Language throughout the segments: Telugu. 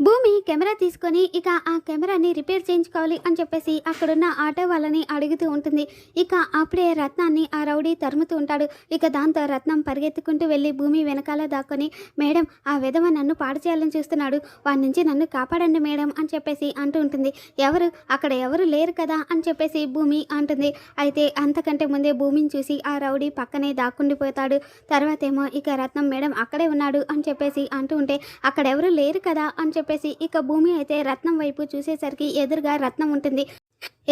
భూమి కెమెరా తీసుకొని ఇక ఆ కెమెరాని రిపేర్ చేయించుకోవాలి అని చెప్పేసి అక్కడున్న ఆటో వాళ్ళని అడుగుతూ ఉంటుంది. ఇక అప్పుడే రత్నాన్ని ఆ రౌడీ తరుముతూ ఉంటాడు. ఇక దాంతో రత్నం పరిగెత్తుకుంటూ వెళ్ళి భూమి వెనకాల దాక్కొని మేడం ఆ విధవ నన్ను పాడు చేయాలని చూస్తున్నాడు. వాడి నుంచి నన్ను కాపాడండి మేడం అని చెప్పేసి అంటూ ఉంటుంది. ఎవరు? అక్కడ ఎవరు లేరు కదా అని చెప్పేసి భూమి అంటుంది. అయితే అంతకంటే ముందే భూమిని చూసి ఆ రౌడీ పక్కనే దాక్కుండిపోతాడు తర్వాత ఏమో ఇక రత్నం మేడం అక్కడే ఉన్నాడు అని చెప్పేసి అంటూ ఉంటే అక్కడ ఎవరు లేరు కదా అని చెప్పి చెప్పేసి ఇక భూమి అయితే రత్నం వైపు చూసేసరికి ఎదురుగా రత్నం ఉంటుంది.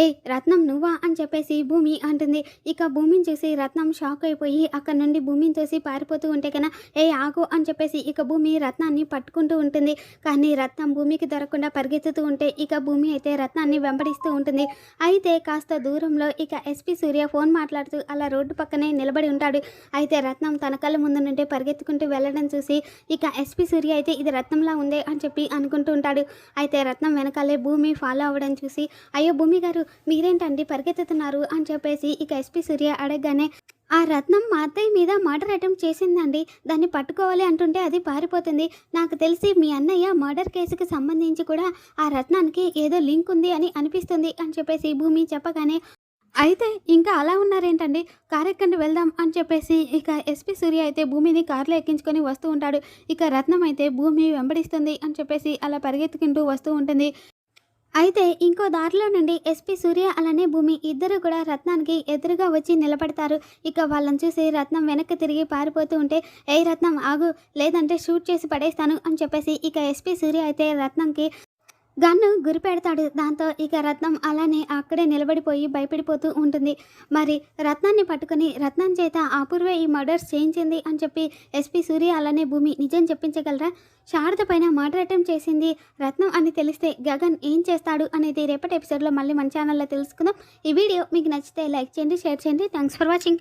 ఏ రత్నం నువ్వా అని చెప్పేసి భూమి అంటుంది. ఇక భూమిని చూసి రత్నం షాక్ అయిపోయి అక్కడ నుండి భూమిని చూసి పారిపోతూ ఉంటే కన్నా ఏ ఆగు అని చెప్పేసి ఇక భూమి రత్నాన్ని పట్టుకుంటూ ఉంటుంది. కానీ రత్నం భూమికి దొరకకుండా పరిగెత్తుతూ ఉంటే ఇక భూమి అయితే రత్నాన్ని వెంబడిస్తూ ఉంటుంది. అయితే కాస్త దూరంలో ఇక ఎస్పీ సూర్య ఫోన్ మాట్లాడుతూ అలా రోడ్డు పక్కనే నిలబడి ఉంటాడు. అయితే రత్నం తన కళ్ళ ముందు నుండి పరిగెత్తుకుంటూ వెళ్ళడం చూసి ఇక ఎస్పీ సూర్య అయితే ఇది రత్నంలా ఉందే అని చెప్పి అనుకుంటూ ఉంటాడు. అయితే రత్నం వెనకాలే భూమి ఫాలో అవ్వడం చూసి అయ్యో భూమి గారు మీరేంటండి పరిగెత్తుతున్నారు? అని చెప్పేసి ఇక ఎస్పీ సూర్య అడగగానే ఆ రత్నం మా అత్తయ్య మీద మర్డర్ అటెంప్ట్ చేసిందండి. దాన్ని పట్టుకోవాలి అంటుంటే అది పారిపోతుంది. నాకు తెలిసి మీ అన్నయ్య మర్డర్ కేసుకి సంబంధించి కూడా ఆ రత్నానికి ఏదో లింక్ ఉంది అని అనిపిస్తుంది అని చెప్పేసి భూమి చెప్పగానే అయితే ఇంకా అలా ఉన్నారేంటండి? కార్ ఎక్కండి వెళ్దాం అని చెప్పేసి ఇక ఎస్పీ సూర్య అయితే భూమిని కారులో ఎక్కించుకొని వస్తూ ఉంటాడు. ఇక రత్నం అయితే భూమి వెంబడిస్తుంది అని చెప్పేసి అలా పరిగెత్తుకుంటూ వస్తూ ఉంటుంది. అయితే ఇంకో దారిలో నుండి ఎస్పీ సూర్య అలానే భూమి ఇద్దరు కూడా రత్నానికి ఎదురుగా వచ్చి నిలబడతారు. ఇక వాళ్ళని చూసి రత్నం వెనక్కి తిరిగి పారిపోతూ ఉంటే ఏ రత్నం ఆగు లేదంటే షూట్ చేసి పడేస్తాను అని చెప్పేసి ఇక ఎస్పీ సూర్య అయితే రత్నంకి గన్ను గురిపెడతాడు దాంతో ఇక రత్నం అలానే అక్కడే నిలబడిపోయి భయపడిపోతూ ఉంటుంది. మరి రత్నాన్ని పట్టుకుని రత్నం చేత అపూర్వే ఈ మర్డర్స్ చేయించింది అని చెప్పి ఎస్పీ సూర్య అలానే భూమి నిజం చెప్పించగలరా? శారద పైన మర్డర్ అటెంప్ట్ చేసింది రత్నం అని తెలిస్తే గగన్ ఏం చేస్తాడు అనేది రేపటి ఎపిసోడ్లో మళ్ళీ మన ఛానల్లో తెలుసుకుందాం. ఈ వీడియో మీకు నచ్చితే లైక్ చేయండి షేర్ చేయండి. Thanks for watching.